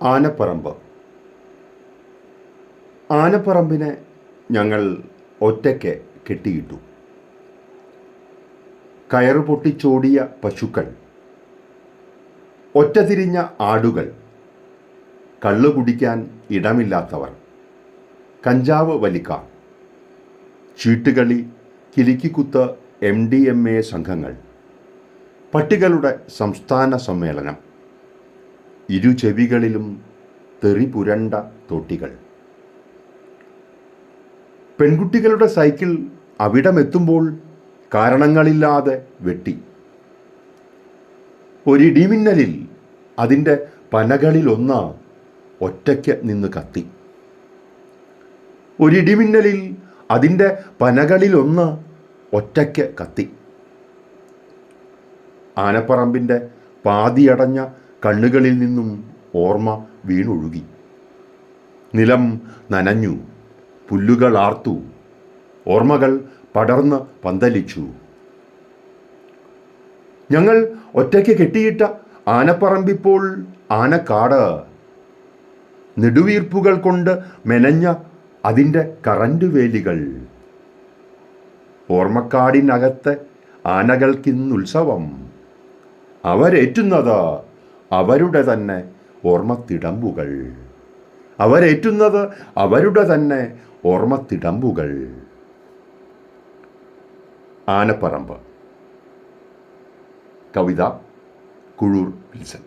ആനപ്പറമ്പ്. ആനപ്പറമ്പിനെ ഞങ്ങൾ ഒറ്റയ്ക്ക് കെട്ടിയിട്ടു. കയറ് പൊട്ടിച്ചോടിയ പശുക്കൾ ഒറ്റതിരിഞ്ഞ ആടുകൾ കള്ളു കുടിക്കാൻ ഇടമില്ലാത്തവർ കഞ്ചാവ് വലിക്കാർ ചീട്ടുകളി കിലിക്കിക്കുത്ത് എം ഡി എം എ സംഘങ്ങൾ പട്ടികളുടെ സംസ്ഥാന സമ്മേളനം ഇരു ചെവികളിലും തെറി പുരണ്ട തൊട്ടികൾ. പെൺകുട്ടികളുടെ സൈക്കിൾ അവിടമെത്തുമ്പോൾ കാരണങ്ങളില്ലാതെ വെട്ടി. ഒരിടിമിന്നലിൽ അതിന്റെ പനകളിലൊന്ന് ഒറ്റയ്ക്ക് നിന്ന് കത്തി. ഒരിടിമിന്നലിൽ അതിന്റെ പനകളിലൊന്ന് ഒറ്റയ്ക്ക് കത്തി. ആനപ്പറമ്പിന്റെ പാതിയടഞ്ഞ കണ്ണുകളിൽ നിന്നും ഓർമ്മ വീണൊഴുകി. നിലം നനഞ്ഞു പുല്ലുകൾ ആർത്തു ഓർമ്മകൾ പടർന്ന് പന്തലിച്ചു. ഞങ്ങൾ ഒറ്റയ്ക്ക് കെട്ടിയിട്ട ആനപ്പറമ്പിപ്പോൾ ആനക്കാട്. നെടുവീർപ്പുകൾ കൊണ്ട് മെനഞ്ഞ അതിന്റെ കറണ്ട് വേലികൾ ഓർമ്മക്കാടിനകത്തെ ആനകൾക്കിന്നുത്സവം. അവരേറ്റുന്നത് അവരുടെ തന്നെ ഓർമ്മത്തിടമ്പുകൾ. അവരേറ്റുന്നത് അവരുടെ തന്നെ ഓർമ്മത്തിടമ്പുകൾ. ആനപ്പറമ്പ്. കവിത കുഴൂർ വിൽസൺ